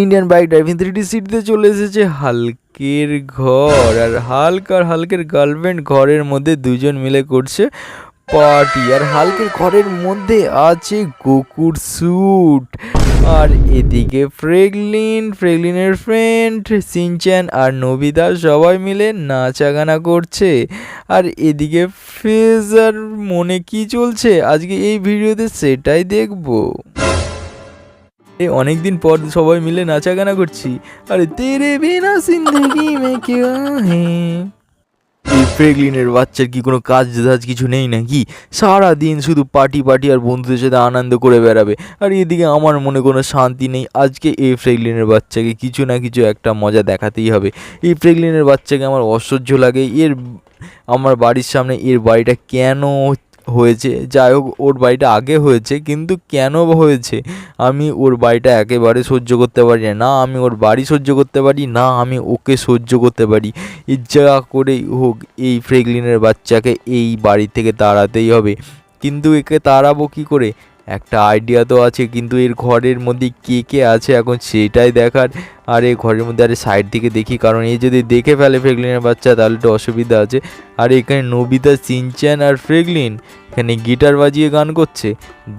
Indian bike driving thirty সিটিতে চলে এসেছে হালকের ঘর। আর হালক আর হালকের গার্লফ্রেন্ড ঘরের মধ্যে দুজন মিলে করছে পার্টি আর হালকের ঘরের মধ্যে আছে গোকুর স্যুট আর এদিকে ফ্রেগলিন, ফ্রেগলিনের ফ্রেন্ড সিনচ্যান আর নবিতা সবাই মিলে নাচাগানা করছে। আর এদিকে ফেজার মনে কি চলছে? আজকে এই ভিডিওতে সেটাই দেখব। এ অনেকদিন পর সবাই মিলে নাচা গানা করছি। আরে তেরে বিনা জিন্দগি মে এই ফ্রেগলিনের বাচ্চার কি কোনো কাজ ধাজ কিছু নেই নাকি? সারা দিন শুধু পার্টি পার্টি আর বন্ধুদের সাথে আনন্দ করে বেড়াবে। আর এদিকে আমার মনে কোনো শান্তি নেই। আজকে এই ফ্রেগলিনের বাচ্চাকে কিছু না কিছু একটা মজা দেখাতেই হবে। এই ফ্রেগলিনের বাচ্চাকে আমার অসহ্য লাগে। এর, আমার বাড়ির সামনে এর বাড়িটা কেন হয়েছে। যাই হোক ওর বাড়িটা আগে হয়েছে, কিন্তু কেন হয়েছে, আমি ওর বাড়িটা একেবারে সহ্য করতে পারি না। আমি ওর বাড়ি সহ্য করতে পারি, না, আমি ওকে সহ্য করতে পারি। যা করেই হোক, এই ফ্রেগলিনের বাচ্চাকে এই বাড়ি থেকে তাড়াতেই হবে। কিন্তু একে তাড়াবো কী করে? একটা আইডিয়া তো আছে, কিন্তু এর ঘরের মধ্যে কে কে আছে এখন সেটাই দেখার। আর এই ঘরের মধ্যে আরে সাইড থেকে দেখি, কারণ এই যদি দেখে ফেলে ফ্রেগলিনের বাচ্চা, তাহলে তো অসুবিধা আছে। আর এখানে নবিতা, সিনচ্যান আর ফ্রেগলিন, এখানে গিটার বাজিয়ে গান করছে।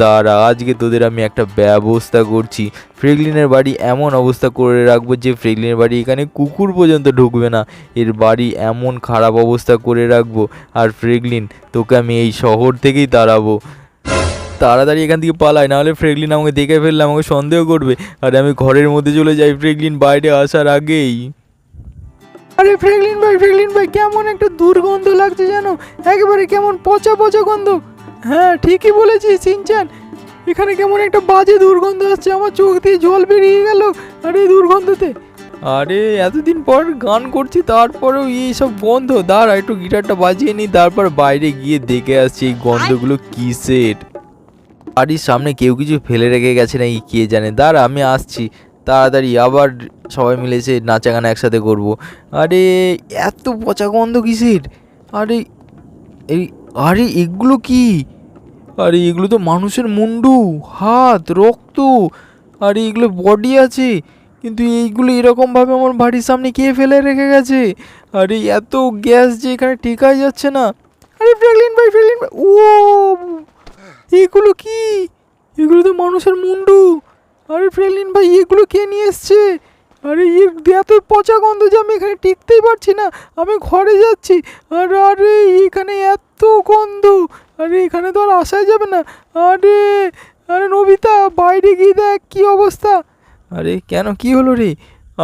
দাঁড়া, আজকে তোদের আমি একটা ব্যবস্থা করছি। ফ্রেগলিনের বাড়ি এমন অবস্থা করে রাখব যে ফ্রেগলিনের বাড়ি এখানে কুকুর পর্যন্ত ঢুকবে না। এর বাড়ি এমন খারাপ অবস্থা করে রাখব। আর ফ্রেগলিন, তোকে আমি এই শহর থেকেই তাড়াবো। তাড়াতাড়ি এখান থেকে পালাই নাহলে ফ্রেগলিন আমাকে দেখে ফেললে আমাকে সন্দেহ করবে। আর আমি ঘরের মধ্যে চলে যাই ফ্রেগলিন বাইরে আসার আগেই। আরে ফ্রেগলিন ভাই ফ্রেগলিন ভাই কেমন একটা দুর্গন্ধ লাগছে জানো? একেবারে কেমন পচা পচা গন্ধ। হ্যাঁ ঠিকই বলেছিস সিনচান। এখানে কেমন একটা বাজে দুর্গন্ধ আসছে আমার চোখ দিয়ে জল বেরিয়ে গেল আর দুর্গন্ধতে। আরে এতদিন পর গান করছি তারপরেও এই সব গন্ধ। দাঁড়া একটু গিটারটা বাজিয়ে নিই তারপর বাইরে গিয়ে দেখে আসছি এই গন্ধগুলো কিসের। বাড়ির সামনে কেউ কিছু ফেলে রেখে গেছে নাকি? কে জানে? দাঁড়া, আমি আসছি। তাড়াতাড়ি আবার সবাই মিলে এসে নাচা গানা একসাথে করব। আরে, এত পচা গন্ধ কিসের? আরে, এই, আরে, এগুলো কি? আরে, এগুলো তো মানুষের মুন্ডু, হাত, রক্ত। আরে, এগুলো বডি আছে। কিন্তু এইগুলো এরকমভাবে আমার বাড়ির সামনে কে ফেলে রেখে গেছে? আরে, এত গ্যাস যে এখানে টেকাই যাচ্ছে না। আরে ফ্রেগলিন ভাই ফ্রেগলিন ভাই। ও এগুলো কি? এগুলো তো মানুষের মুন্ডু। আরে ফ্রেগলিন ভাই, এগুলো কে নিয়ে এসছে? আরে এর এত পচা গন্ধ যে আমি এখানে টিকতেই পারছি না। আমি ঘরে যাচ্ছি। আর আরে এখানে এত গন্ধ। আরে এখানে তো আর আসাই যাবে না। আরে আরে নবিতা, বাইরে গিয়ে দেখ কী অবস্থা। আরে কেন, কি হলো রে?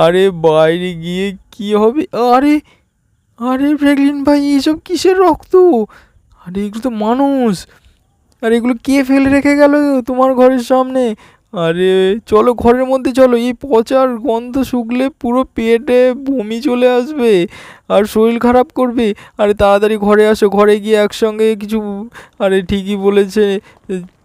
আরে বাইরে গিয়ে কি হবে? আরে আরে ফ্রেগলিন ভাই এইসব কিসের রক্ত? আরে এগুলো তো মানুষ। আর এগুলো কে ফেলে রেখে গেল? তোমার ঘরের সামনে। আরে, চলো ঘরের মধ্যে চলো। এই পচার গন্ধ শুকলে পুরো পেটে বমি চলে আসবে আর শরীর খারাপ করবে। আরে, তাড়াতাড়ি ঘরে আসো। ঘরে গিয়ে একসঙ্গে কিছু, আরে ঠিকই বলেছে।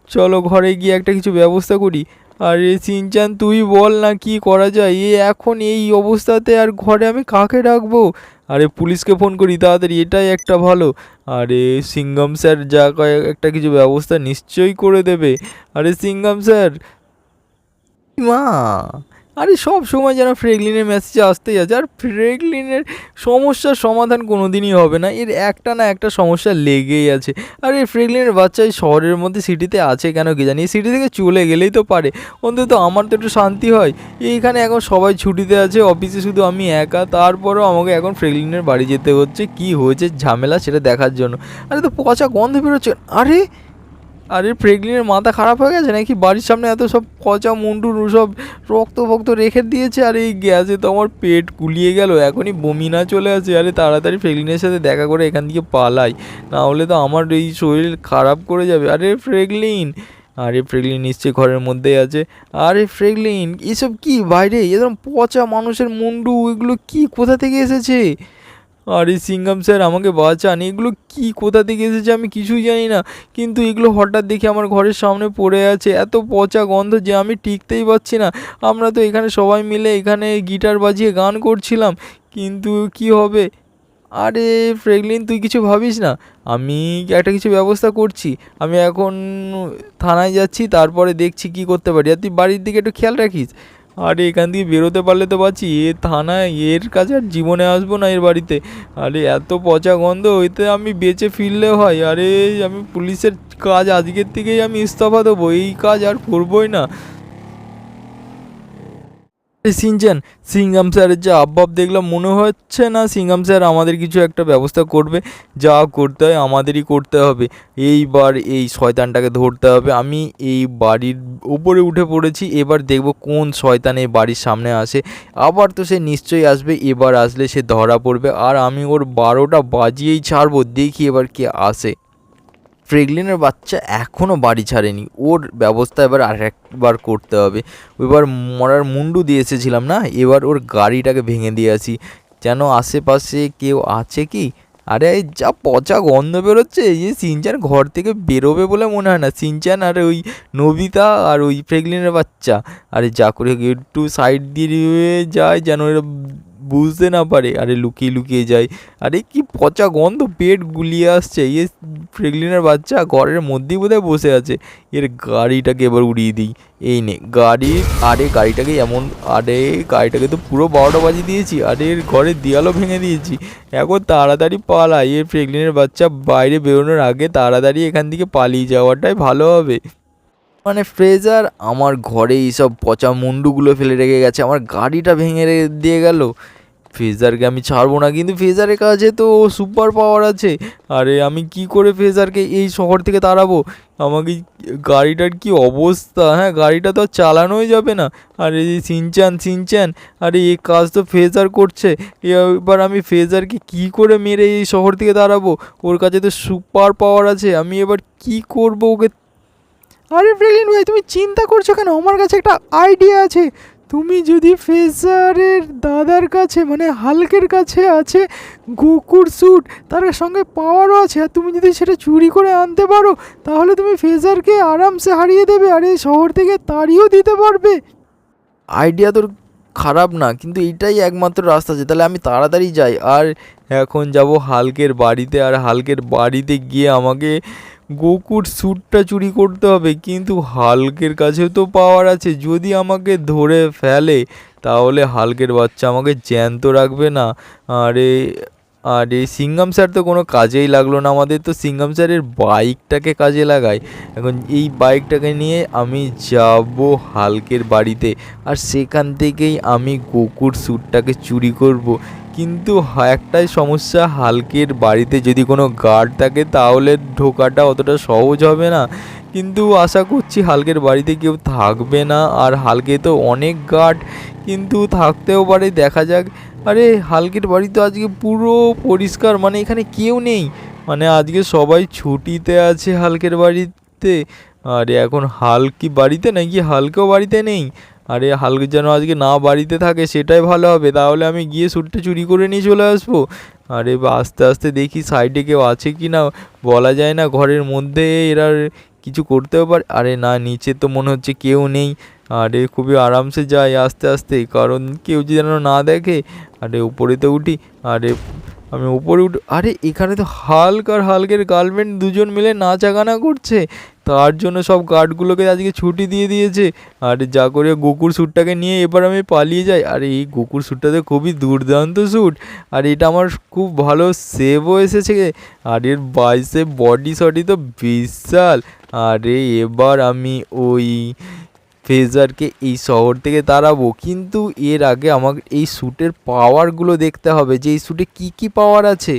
চলো ঘরে গিয়ে একটা কিছু ব্যবস্থা করি। আরে সিনচান, তুই বল না কি করা যায়? এ এখন এই অবস্থাতে আর ঘরে আমি কাকে ডাকবো আরে পুলিশকে ফোন করি তাড়াতাড়ি, এটাই একটা ভালো। আরে সিঙ্গম স্যার যা একটা কিছু ব্যবস্থা নিশ্চয়ই করে দেবে। আরে সিঙ্গম স্যার! মা! আরে সব সময় যেন ফ্রেগলিনের মেসেজ আসতেই আছে। আর ফ্রেগলিনের সমস্যার সমাধান কোনো দিনই হবে না। এর একটা না একটা সমস্যা লেগেই আছে। আর এই ফ্রেগলিনের বাচ্চা এই শহরের মধ্যে সিটিতে আছে কেন কি জানি? সিটি থেকে চলে গেলেই তো পারে। অন্তত আমার তো একটু শান্তি হয়। এইখানে এখন সবাই ছুটিতে আছে অফিসে শুধু আমি একা। তারপরেও আমাকে এখন ফ্রেগলিনের বাড়ি যেতে হচ্ছে। কি হয়েছে ঝামেলা সেটা দেখার জন্য। আরে তো পচা গন্ধ বেরোচ্ছে। আরে আরে প্রেগলিনের মাথা খারাপ হয়ে গেছে নাকি? বাড়ির সামনে এত সব পচা মুন্ডু সব রক্ত ফক্ত রেখে দিয়েছে, আর এই গ্যাসে তো আমার পেট কুলিয়ে গেল, এখনই বমি না চলে আসে। আরে তাড়াতাড়ি ফ্রেগলিনের সাথে দেখা করে এখান থেকে পালাই, না হলে তো আমার এই শরীর খারাপ করে যাবে। আরে ফ্রেগলিন আরে ফ্রেগলিন নিশ্চয়ই ঘরের মধ্যেই আছে। আরে ফ্রেগলিন এসব কি বাইরে? এরকম পচা মানুষের মুন্ডু, এগুলো কি? কোথা থেকে এসেছে? আরে সিঙ্গাম স্যার আমাকে বাঁচান, এগুলো কি, কোথা থেকে এসেছে আমি কিছুই জানি না। কিন্তু এগুলো হঠাৎ দেখে আমার ঘরের সামনে পড়ে আছে, এত পচা গন্ধ যে আমি টিকতেই পারছি না। আমরা তো এখানে সবাই মিলে এখানে গিটার বাজিয়ে গান করছিলাম, কিন্তু কি হবে? আরে ফ্রেগলিন, তুই কিছু ভাবিস না, আমি একটা কিছু ব্যবস্থা করছি। আমি এখন থানায় যাচ্ছি, তারপরে দেখছি কি করতে পারি। আর তুই বাড়ির দিকে একটু খেয়াল রাখিস। আরে এখান থেকে বেরোতে পারলে তো পাচ্ছি এ থানায়, এর কাছে আর জীবনে আসব না এর বাড়িতে। আরে এত পচা গন্ধ ওইতে আমি বেঁচে ফিরলে হয়। আরে আমি পুলিশের কাজ আজকের থেকেই আমি ইস্তফা দেবো, এই কাজ আর করবোই না। সিনচান। সিঙ্গাম স্যারের যে আব্বাব দেখলাম, মনে হচ্ছে না সিঙ্গাম স্যার আমাদের কিছু একটা ব্যবস্থা করবে। যা করতে হয় আমাদেরই করতে হবে। এইবার এই শয়তানটাকে ধরতে হবে। আমি এই বাড়ির উপরে উঠে পড়েছি। এবার দেখব কোন শয়তান এই বাড়ির সামনে আসে। আবার তো সে নিশ্চয়ই আসবে। এবার আসলে সে ধরা পড়বে। আর আমি ওর বারোটা বাজিয়েই ছাড়বো। দেখি এবার কে আসে। ফ্রেগলিনের বাচ্চা এখনও বাড়ি ছাড়েনি। ওর ব্যবস্থা এবার আর একবার করতে হবে। এবার মরার মুন্ডু দিয়ে এসেছিলাম না? এবার ওর গাড়িটাকে ভেঙে দিয়ে আসি। যেন আশেপাশে কেউ আছে কি? আরে যা পচা গন্ধ বেরোচ্ছে, এই যে সিনচান ঘর থেকে বেরোবে বলে মনে হয় না। সিনচান আর ওই নবিতা আর ওই ফ্রেগলিনের বাচ্চা। আরে যা করে একটু সাইড দিয়ে যায় যেন এরা বুঝতে না পারে। আরে লুকিয়ে লুকিয়ে যায়। আরে কি পচা গন্ধ, পেট গুলিয়ে আসছে। ইয়ে ফ্রেগলিনের বাচ্চা ঘরের মধ্যেই বোধহয় বসে আছে। এর গাড়িটাকে এবার উড়িয়ে দিই। এই নে, গাড়ি, আরে গাড়িটাকে এমন, আরে গাড়িটাকে তো পুরো বারোটা বাজিয়ে দিয়েছি। আরে এর ঘরের দেয়ালও ভেঙে দিয়েছি। এখন তাড়াতাড়ি পালাই। এর ফ্রেগলিনের বাচ্চা বাইরে বেরোনোর আগে তাড়াতাড়ি এখান থেকে পালিয়ে যাওয়াটাই ভালো হবে। মানে ফ্রেজার, আমার ঘরে এইসব পচা মুন্ডুগুলো ফেলে রেখে গেছে, আমার গাড়িটা ভেঙে দিয়ে গেল। ফেজারকে আমি ছাড়বো না, কিন্তু ফেজারের কাছে তো সুপার পাওয়ার আছে। আরে আমি কি করে ফেজারকে এই শহর থেকে তাড়াবো? আমাকে গাড়িটার কি অবস্থা? হ্যাঁ গাড়িটা তো আর চালানোই যাবে না। আরে এই সিনচান সিনচান আরে এই কাজ তো ফেজার করছে। এবার আমি ফেজারকে কি করে মেরে এই শহর থেকে দাঁড়াবো ওর কাছে তো সুপার পাওয়ার আছে, আমি এবার কি করব ওকে আরে ফ্রেগলিন ভাই, তুমি চিন্তা করছ কেন? আমার কাছে একটা আইডিয়া আছে। তুমি যদি ফেজারের দাদার কাছে মানে হালকের কাছে আছে গোকুর স্যুট তার সঙ্গে পাওয়ারও আছে, আর তুমি যদি সেটা চুরি করে আনতে পারো, তাহলে তুমি ফেজারকে আরামসে হারিয়ে দেবে, আর এই শহর থেকে তাড়িয়েও দিতে পারবে। আইডিয়া তোর খারাপ না, কিন্তু এইটাই একমাত্র রাস্তা আছে। তাহলে আমি তাড়াতাড়ি যাই, আর এখন যাব হালকের বাড়িতে, আর হালকের বাড়িতে গিয়ে আমাকে গোকুর স্যুটটা চুরি করতে হবে, কিন্তু হালকের কাছেও তো পাওয়ার আছে। যদি আমাকে ধরে ফেলে, তাহলে হালকের বাচ্চা আমাকে জ্যান্ত রাখবে না। আরে, আর এই সিঙ্গাম স্যার তো কোনো কাজেই লাগল না আমাদের। তো সিঙ্গাম স্যারের বাইকটাকে কাজে লাগাই। এখন এই বাইকটাকে নিয়ে আমি যাব হালকের বাড়িতে। আর সেখান থেকেই আমি গোকুর স্যুটটাকে চুরি করব। কিন্তু একটাই সমস্যা, হালকের বাড়িতে যদি কোনো গার্ড থাকে তাহলে ঢোকাটা অতটা সহজ হবে না। কিন্তু আশা করছি হালকের বাড়িতে কেউ থাকবে না, আর হালকে তো অনেক গার্ড, কিন্তু থাকতেও পারে, দেখা যাক। আরে, হালকের বাড়ি তো আজকে পুরো পরিষ্কার মানে এখানে কেউ নেই। মানে আজকে সবাই ছুটিতে আছে হালকের বাড়িতে। আরে, এখন হালকি বাড়িতে নাকি হালকেও বাড়িতে নেই? আরে হালকে যেন আজকে না বাড়িতে থাকে, সেটাই ভালো হবে। তাহলে আমি গিয়ে স্যুটটা চুরি করে নিয়ে চলে আসব। আরে আস্তে আস্তে দেখি সাইডে কেউ আছে কি না। বলা যায় না ঘরের মধ্যে এরা কিছু করতেও পারে। আরে না, নিচে তো মনে হচ্ছে কেউ নেই। আরে খুবই আরামসে যাই আস্তে আস্তে। কারণ কেউ যদি যেন না দেখে। আরে উপরে তো উঠি। আরে আমি উপরে উঠ আরে, এখানে তো হালক আর হালকের গার্লফ্রেন্ড দুজন মিলে নাচা গানা করছে। তার জন্য সব গার্ডগুলোকে আজকে ছুটি দিয়ে দিয়েছে। আর, যা করে গোকুর স্যুটটাকে নিয়ে এবার আমি পালিয়ে যাই। আর, এই গোকুর স্যুটটা তো খুবই দুর্দান্ত স্যুট। আর, এটা আমার খুব ভালো সেভও এসেছে। আর, এর বাইসে বডি সডি তো বিশাল। আরে, এবার আমি ওই ফেজারকে এই শহর থেকে তাড়াবো কিন্তু এর আগে আমাকে এই স্যুটের পাওয়ারগুলো দেখতে হবে যে এই স্যুটে কী কী পাওয়ার আছে।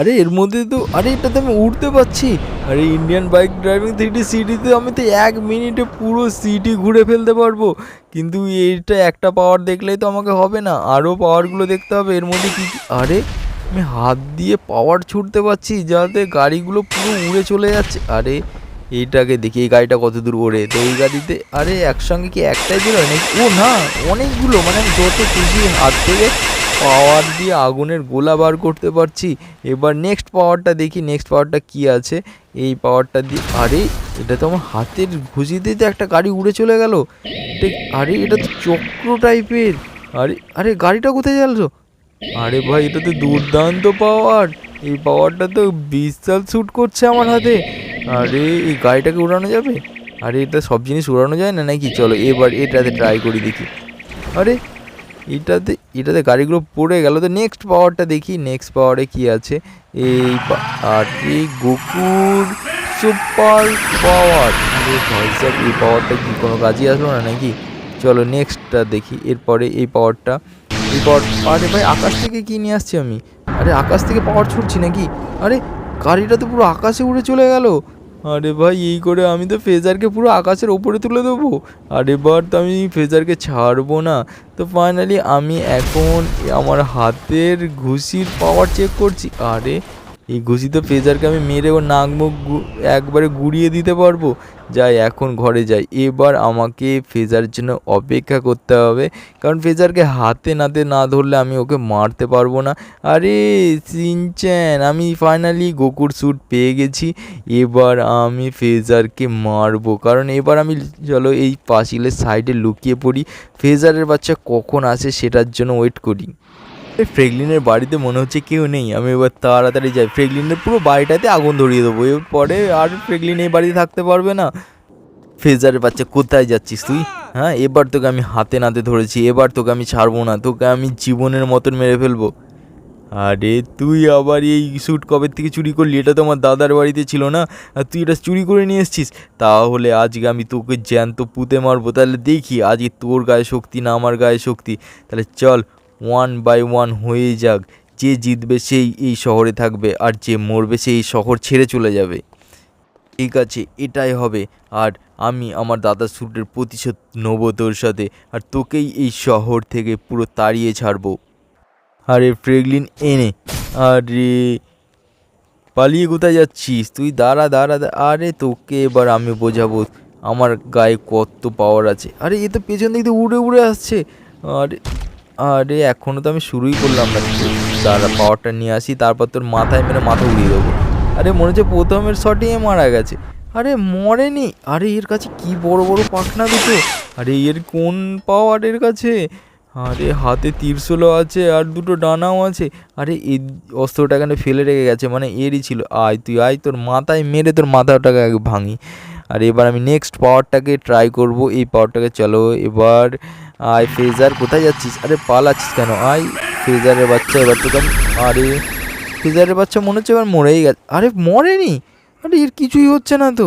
আরে, এর মধ্যে তো, আরে এটা তো আমি উঠতে পারছি। আরে ইন্ডিয়ান বাইক ড্রাইভিং থ্রিটি সিটিতে আমি তো এক মিনিটে পুরো সিটি ঘুরে ফেলতে পারব। কিন্তু এইটা একটা পাওয়ার দেখলেই তো আমাকে হবে না। আরও পাওয়ারগুলো দেখতে হবে। এর মধ্যে কী আরে, আমি হাত দিয়ে পাওয়ার ছুটতে পারছি যাতে গাড়িগুলো পুরো উড়ে চলে যাচ্ছে। আরে এইটাকে দেখি, এই গাড়িটা কত দূর ওড়ে? তো এই গাড়িতে, আরে একসঙ্গে কি একটাই বেরোয় নাকি? ও না, অনেকগুলো মানে আমি যত খুশি হাত থেকে পাওয়ার দিয়ে আগুনের গোলা বার করতে পারছি। এবার নেক্সট পাওয়ারটা দেখি নেক্সট পাওয়ারটা কি আছে? এই পাওয়ারটা দিয়ে, আরে এটা তো আমার হাতের ঘুষিতেই তো একটা গাড়ি উড়ে চলে গেল। আরে এটা তো চক্র টাইপের আরে আরে গাড়িটা কোথায় গেল আরে ভাই, এটা তো দুর্দান্ত পাওয়ার এই পাওয়ারটা তো বিশাল শ্যুট করছে আমার হাতে। আরে এই গাড়িটাকে উড়ানো যাবে? আরে এটা সব জিনিস উড়ানো যায় না নাকি? চলো এবার এটাতে ট্রাই করি দেখি। আরে এটাতে এটাতে গাড়িগুলো পড়ে গেল তো নেক্সট পাওয়ারটা দেখি। নেক্সট পাওয়ারে কি আছে? এই আরে গোকুর সুপার পাওয়ার। সাহেব, এই পাওয়ারটা কি কোনো কাজই আসলো না নাকি? চলো নেক্সটটা দেখি এরপরে এই পাওয়ারটা এই পাওয়ার আরে ভাই আকাশ থেকে কি নিয়ে আসছি আমি? আরে আকাশ থেকে পাওয়ার ছুটছি নাকি? আরে গাড়িটা তো পুরো আকাশে উড়ে চলে গেল। আরে ভাই, এই করে আমি তো ফেজারকে পুরো আকাশের ওপরে তুলে দেবো। আর এবার তো আমি ফেজারকে ছাড়বো না। তো ফাইনালি আমি এখন আমার হাতের ঘুষির পাওয়ার চেক করছি। আরে এই ঘুষিত তো ফেজারকে আমি মেরে ওর নাক মুখ একবারে গুড়িয়ে দিতে পারব? যাই, এখন ঘরে যাই। এবার আমাকে ফেজারের জন্য অপেক্ষা করতে হবে। কারণ ফেজারকে হাতে নাতে না ধরলে আমি ওকে মারতে পারব না। আরে, সিনচ্যান, আমি ফাইনালি গোকুর স্যুট পেয়ে গেছি। এবার আমি ফেজারকে মারবো। কারণ এবার আমি চলো এই পাঁচিলের সাইডে লুকিয়ে পড়ি। ফেজারের বাচ্চা কখন আসে সেটার জন্য ওয়েট করি। এই ফ্রেগলিনের বাড়িতে মনে হচ্ছে কেউ নেই। আমি এবার তাড়াতাড়ি যাই। ফ্রেগলিনের পুরো বাড়িটাতে আগুন ধরিয়ে দেবো। এরপরে আর ফ্রেগলিন এই বাড়িতে থাকতে পারবে না। ফেজারের বাচ্চা, কোথায় যাচ্ছিস তুই? হ্যাঁ এবার তোকে আমি হাতে নাতে ধরেছি। এবার তোকে আমি ছাড়বো না। তোকে আমি জীবনের মতন মেরে ফেলব। আরে, তুই আবার এই স্যুট কবে থেকে চুরি করলি? এটা তো আমার দাদার বাড়িতে ছিল না। আর তুই এটা চুরি করে নিয়ে এসছিস? তাহলে আজকে আমি তোকে জ্যান্ত পুঁতে মারবো। তাহলে দেখি, আজকে তোর গায়ে শক্তি না আমার গায়ে শক্তি? তাহলে চল ওয়ান বাই ওয়ান হয়ে যাক, যে জিতবে সেই এই শহরে থাকবে আর যে মরবে সেই শহর ছেড়ে চলে যাবে। ঠিক আছে, এটাই হবে। আর আমি আমার দাদার স্যুটের প্রতিশোধ নেব তোর সাথে আর তোকেই এই শহর থেকে পুরো তাড়িয়ে ছাড়বো। আরে ফ্রেগলিন এনে আরে, পালিয়ে কোথায় যাচ্ছিস? তুই দাঁড়া দাঁড়া আরে তোকে এবার আমি বোঝাবো। আমার গায়ে কত পাওয়ার আছে। আরে এ তো পেছন দিক উড়ে উড়ে আসছে। আরে আরে এখনও তো আমি শুরুই করলাম না দাঁড়া পাওয়ারটা নিয়ে আসি, তারপর তোর মাথায় মেরে মাথা উড়িয়ে দেবো। আরে, মনে হচ্ছে প্রথমের শটে মারা গেছে। আরে, মরেনি? আরে, এর কাছে কি বড় বড় পাখনা দুটো? আরে, এর কোন পাওয়ার এর কাছে? আরে, হাতে তীরশূলও আছে আর দুটো ডানাও আছে। আরে এই অস্ত্রটা এখানে ফেলে রেখে গেছে মানে এরই ছিল। আয় তুই, আয় তোর মাথায় মেরে তোর মাথাটাকে আগে ভাঙি। আর এবার আমি নেক্সট পাওয়ারটাকে ট্রাই করব। এই পাওয়ারটাকে চলো, এবার আয় ফেজার, কোথায় যাচ্ছিস? আরে পালাচ্ছিস কেন? আয় ফেজারের বাচ্চা, এবার তোকে আমি আরে ফেজারের বাচ্চা মনে হচ্ছে এবার মরেই গেছে। আরে মরেনি? আরে এর কিছুই হচ্ছে না তো।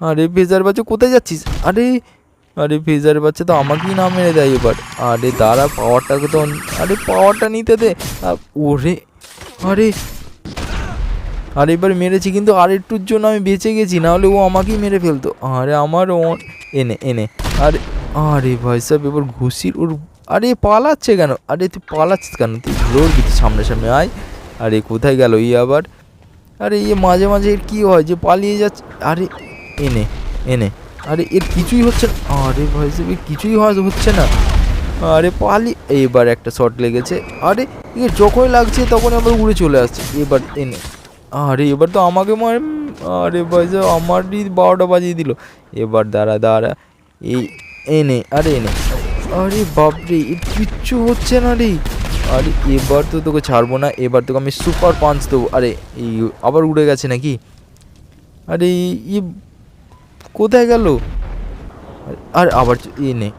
আরে ফেজার বাচ্চা, কোথায় যাচ্ছিস? আরে আরে ফেজারের বাচ্চা তো আমাকেই না মেরে দেয় এবার। আরে দাঁড়া পাওয়ারটাকে তো আরে পাওয়ারটা নিতে দে। ওরে, আরে। আরে এবার মেরেছি, কিন্তু আর একটুর জন্য আমি বেঁচে গেছি, নাহলে ও আমাকেই মেরে ফেলতো। আরে আমার ও এনে এনে। আরে আরে ভাই, সাহেব, এবার ঘুষির ওর আরে, পালাচ্ছে কেন? আরে, তুই পালাচ্ছিস কেন? তুই লড়বি সামনে সামনে, আয়। আরে, কোথায় গেল ই আবার? আরে ইয়ে মাঝে মাঝে এর কী হয় যে পালিয়ে যাচ্ছে। আরে এনে এনে আরে, এর কিছুই হচ্ছে না। আরে ভাই, সাহেব কিছুই হচ্ছে না। আরে, পালি এবার একটা শট লেগেছে। আরে, এ যখনই লাগছে তখন আবার উড়ে চলে আসছে। এবার এনে আরে, এবার তো আমাকে আরে ভাই, সাহেব, আমারই বারোটা বাজিয়ে দিল। এবার দাঁড়া দাঁড়া। এই এনে, আরে এনে। আরে বাপরে এর কিচ্ছু হচ্ছে না রে। আরে এবার তো তোকে ছাড়বো না, এবার তোকে আমি সুপার পাঞ্চ দেবো। আরে, এই আবার উড়ে গেছে নাকি? আরে ই কোথায় গেল? আর আবার এ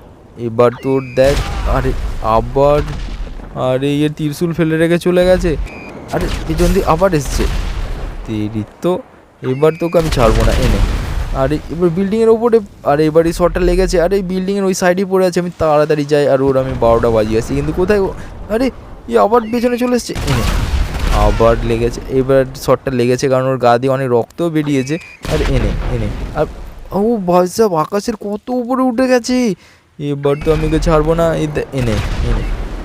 এবার তোর দেখ, আরে আবার, আরে ইয়ে ত্রিশুল ফেলে রেখে চলে গেছে। আরে পিছন দিয়ে আবার এসছে। তেরি তো, এবার তোকে আমি ছাড়বো না এনে আরে এবার বিল্ডিংয়ের ওপরে আরে এবার এই শটটা লেগেছে, আরে এই বিল্ডিংয়ের ওই সাইডেই পড়ে আছে, আমি তাড়াতাড়ি যাই, আর ওর আমি বারোটা বাজিয়ে আসি। কিন্তু কোথায় আরে ই আবার পেছনে চলে এসছে। আবার লেগেছে, এবার শটটা লেগেছে, কারণ ওর গা দিয়ে অনেক রক্তও বেরিয়েছে। আর এনে এনে আর ও ভাই সাহেব আকাশের কত উপরে উঠে গেছে। এবার তো আমি ছাড়বো না এনে এনে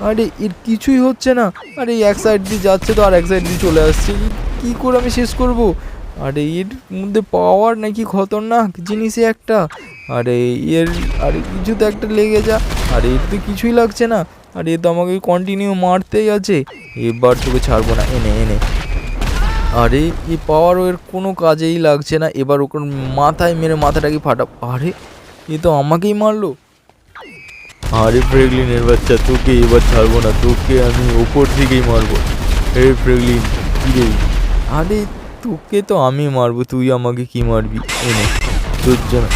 আরে, এর কিছুই হচ্ছে না। আরে এক সাইড দিয়ে যাচ্ছে তো, আর এক সাইড দিয়ে চলে আসছে। কী করে আমি শেষ করব? আরে এর মধ্যে পাওয়ার নাকি খতরনাক জিনিসই একটা। আরে এর, আরে কিছু তো একটা লেগে যা। আরে এর তো কিছুই লাগছে না। আর এ তো আমাকে কন্টিনিউ মারতেই আছে। এবার তোকে ছাড়বো না। এনে এনে। আরে এ পাওয়ার এর কোনো কাজেই লাগছে না। এবার ওকে মাথায় মেরে মাথাটাকে ফাটা। আরে এ তো আমাকেই মারলো। আরে ফ্রেগলিনের বাচ্চা, তোকে এবার ছাড়বো না। তোকে আমি ওপর থেকেই মারবো। হে ফ্রেগলিন, কি রে? আরে তোকে তো আমি মারবো, তুই আমাকে কি মারবি? এনে তোর জন্য।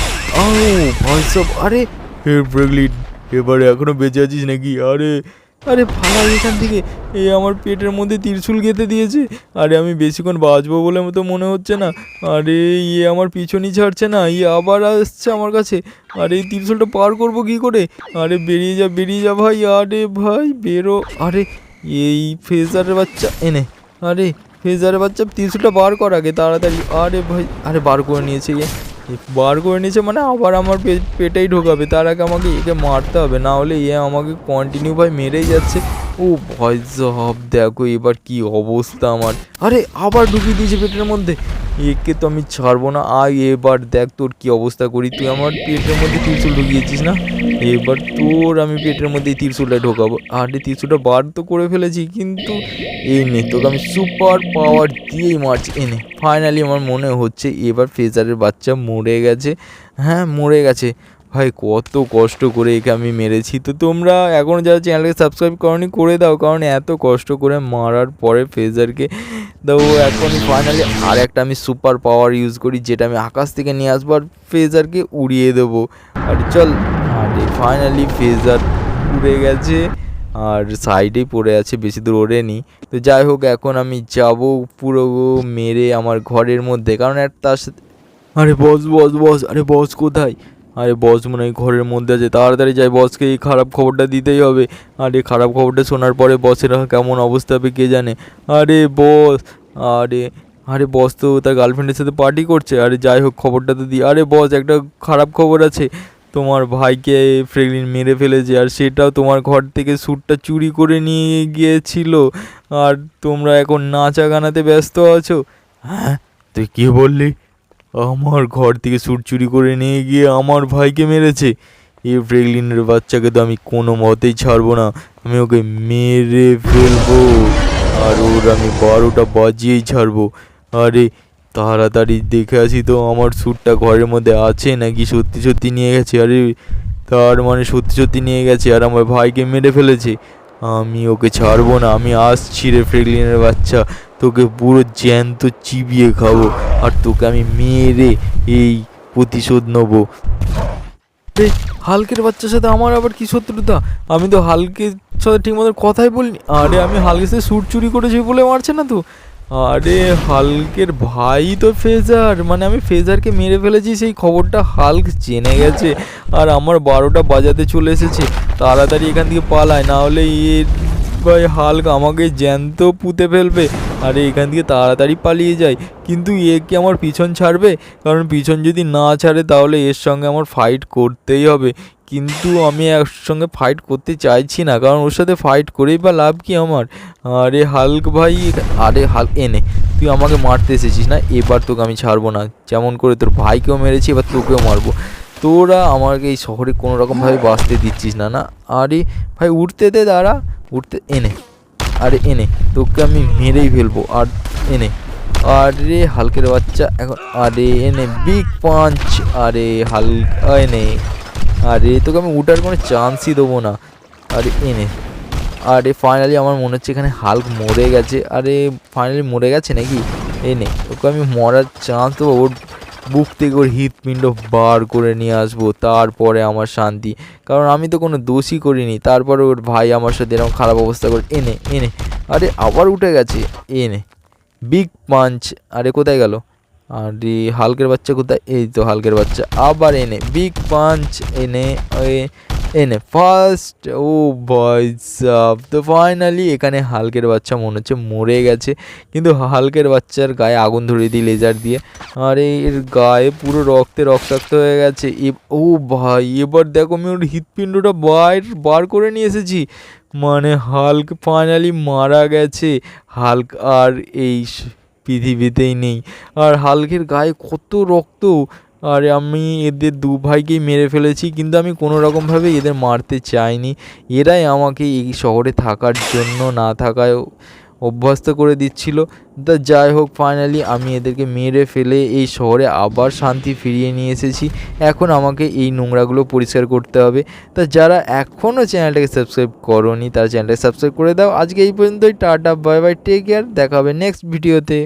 আরে, হে এবারে এখনও বেঁচে আছিস নাকি? আরে আরে, ফালা এখান থেকে। এই আমার পেটের মধ্যে ত্রিশুল গেঁথে দিয়েছে। আরে, আমি বেশিক্ষণ বাঁচবো বলে তো মনে হচ্ছে না। আরে ইয়ে আমার পিছনই ছাড়ছে না ইয়ে আবার আসছে আমার কাছে। আরে, এই ত্রিশুলটা পার করব কী করে? আরে, বেরিয়ে যা বেরিয়ে যা ভাই, আরে ভাই, বেরো। আরে, এই ফেজারের বাচ্চা, এনে। আরে ফেজারের বাচ্চা ত্রিশুলটা বার কর আগে, তাড়াতাড়ি। আরে ভাই, আরে বার করে নিয়েছে বার করে নিয়েছে মানে আবার আমার পেটেই ঢোকাবে, তার আগে আমাকে একে মারতে হবে, না হলে এ আমাকে কন্টিনিউ ভাই মেরেই যাচ্ছে। ও ভয় সব, দেখো এবার কি অবস্থা আমার। আরে আবার ঢুকিয়ে দিয়েছে পেটের মধ্যে। একে তো আমি ছাড়বো না। আয় এবার দেখ তোর কি অবস্থা করি। তুই আমার পেটের মধ্যে ত্রিশুল ঢুকিয়েছিস না? এবার তোর আমি পেটের মধ্যে ত্রিশুলটা ঢোকাবো। আরে ত্রিশুলটা বার তো করে ফেলেছি, কিন্তু এই নে, তোকে আমি সুপার পাওয়ার দিয়েই মারছি। এনে ফাইনালি আমার মনে হচ্ছে এবার ফেজারের বাচ্চা মরে গেছে। হ্যাঁ মরে গেছে। ভাই, কত কষ্ট করে একে আমি মেরেছি। তো তোমরা এখন যারা চ্যানেলকে সাবস্ক্রাইব করনি, করে দাও। কারণ এত কষ্ট করে মারার পরে ফেজারকে তো এখন ফাইনালি আর একটা আমি সুপার পাওয়ার ইউজ করি, যেটা আমি আকাশ থেকে নিয়ে আসব আর ফেজারকে উড়িয়ে দেবো। আর চল, আরে ফাইনালি ফেজার উড়ে গেছে। আর সাইডেই পড়ে আছে, বেশি দূর ওড়েনি। তো যাই হোক, এখন আমি যাব পুরো মেরে আমার ঘরের মধ্যে। কারণ এক তার সাথে আরে বস বস বস, আরে বস কোথায়? আরে বস, মনে হয় ঘরের মধ্যে আছে। তাড়াতাড়ি যাই, বসকে এই খারাপ খবরটা দিতেই হবে। আর এই খারাপ খবরটা শোনার পরে বসের কেমন অবস্থা হবে কে জানে? আরে বস, আরে আরে বস তো তার গার্লফ্রেন্ডের সাথে পার্টি করছে। আরে যাই হোক, খবরটা তো দিই আরে বস, একটা খারাপ খবর আছে। তোমার ভাইকে ফ্রেগলিন মেরে ফেলেছে, আর সেটাও তোমার ঘর থেকে স্যুটটা চুরি করে নিয়ে গিয়েছিল। আর তোমরা এখন নাচা গানাতে ব্যস্ত আছো? হ্যাঁ? তুই কী বললি? আমার ঘর থেকে স্যুট চুরি করে নিয়ে গিয়ে আমার ভাইকে মেরেছে। এই ফ্রেগলিনের বাচ্চাকে তো আমি কোনো মতেই ছাড়বো না। আমি ওকে মেরে ফেলব আর ওর আমি বারোটা বাজিয়েই ছাড়বো। আরে, তাড়াতাড়ি দেখে আসি তো, আমার স্যুটটা ঘরের মধ্যে আছে নাকি সত্যি সত্যি নিয়ে গেছে? আরে, তার মানে সত্যি সত্যি নিয়ে গেছে আর আমার ভাইকে মেরে ফেলেছে। আমি ওকে ছাড়বো না, আমি আসছি রে ফ্রেগলিনের বাচ্চা। তোকে পুরো জ্যান্ত চিবিয়ে খাব, আর তোকে আমি মেরে এই প্রতিশোধ নেব। হালকের বাচ্চার সাথে আমার আবার কি শত্রুতা? আমি তো হালকের সাথে ঠিক মতো কথাই বলিনি। আরে, আমি হালকের সাথে স্যুট চুরি করেছি বলে মারছে না তো? আরে হালকের ভাই তো ফেজার। মানে আমি ফেজারকে মেরে ফেলেছি, সেই খবরটা হালক জেনে গেছে। আর আমার বারোটা বাজাতে চলে এসেছে। তাড়াতাড়ি এখান থেকে পালায়, না হলে এ ভাই হালক আমাকে জ্যান্ত পুঁতে ফেলবে। আরে এখান থেকে তাড়াতাড়ি পালিয়ে যায়। কিন্তু এ কি আমার পিছন ছাড়বে? কারণ পিছন যদি না ছাড়ে, তাহলে এর সঙ্গে আমার ফাইট করতেই হবে। কিন্তু আমি এর সঙ্গে ফাইট করতে চাইছি না, কারণ ওর সাথে ফাইট করেই বা লাভ কি আমার? আরে হালক ভাই, আরে হালক এনে তুই আমাকে মারতে এসেছিস না? এবার তোকে আমি ছাড়বো না। যেমন করে তোর ভাইকেও মেরেছি, এবার তোকেও মারবো। তোরা আমাকে এই শহরে কোনো রকমভাবে বাঁচতে দিচ্ছিস না না? আরে ভাই উঠতে দে, দাঁড়া। উঠতে এনে আরে এনে তোকে আমি মেরেই ফেলব। আর এনে আরে হালকের বাচ্চা, এখন, আরে এনে বিগ পাঞ্চ আরে হালকা এনে আরে তোকে আমি উঠার কোনো চান্সই দেবো না। আরে এনে আরে ফাইনালি আমার মনে হচ্ছে এখানে হাল্ক মরে গেছে। আরে ফাইনালি মরে গেছে নাকি? এই এনে ওকে আমি মরার চান্স তো ওর বুক থেকে ওর হৃৎপিণ্ড বার করে নিয়ে আসব, তারপরে আমার শান্তি। কারণ আমি তো কোনো দোষই করিনি। তারপরে ওর ভাই আমার সাথে এরকম খারাপ অবস্থা করে এনে এনে আরে আবার উঠে গেছে। এনে বিগ পাঞ্চ আরে কোথায় গেল? আরে হালকের বাচ্চা কোথায়? এই তো হালকের বাচ্চা। আবার এনে বিগ পাঞ্চ এনে এনে ফার্স্ট ও বয়স তো ফাইনালি এখানে হালকের বাচ্চা মনে হচ্ছে মরে গেছে। কিন্তু হালকের বাচ্চার গায়ে আগুন ধরিয়ে দিই লেজার দিয়ে। আর এর গায়ে পুরো রক্তে রক্তাক্ত হয়ে গেছে। ও ভাই, এবার দেখো আমি ওর হৃৎপিণ্ডটা বাইর বার করে নিয়ে এসেছি। মানে হাল্ক ফাইনালি মারা গেছে। হাল্ক আর এই পৃথিবীতেই নেই। আর হালকের গায়ে কত রক্ত। আর আমি এদের দু ভাইকেই মেরে ফেলেছি, কিন্তু আমি কোনো রকমভাবে এদের মারতে চাইনি। এরাই আমাকে এই শহরে থাকার জন্য না থাকায় অভ্যস্ত করে দিচ্ছিল। তা যাই হোক ফাইনালি আমি এদেরকে মেরে ফেলে এই শহরে আবার শান্তি ফিরিয়ে নিয়ে এসেছি। এখন আমাকে এই নোংরাগুলো পরিষ্কার করতে হবে। তা যারা এখনও চ্যানেলটাকে সাবস্ক্রাইব করনি, তারা চ্যানেলটাকে সাবস্ক্রাইব করে দাও। আজকে এই পর্যন্তই, tata bye bye take care দেখা হবে নেক্সট ভিডিওতে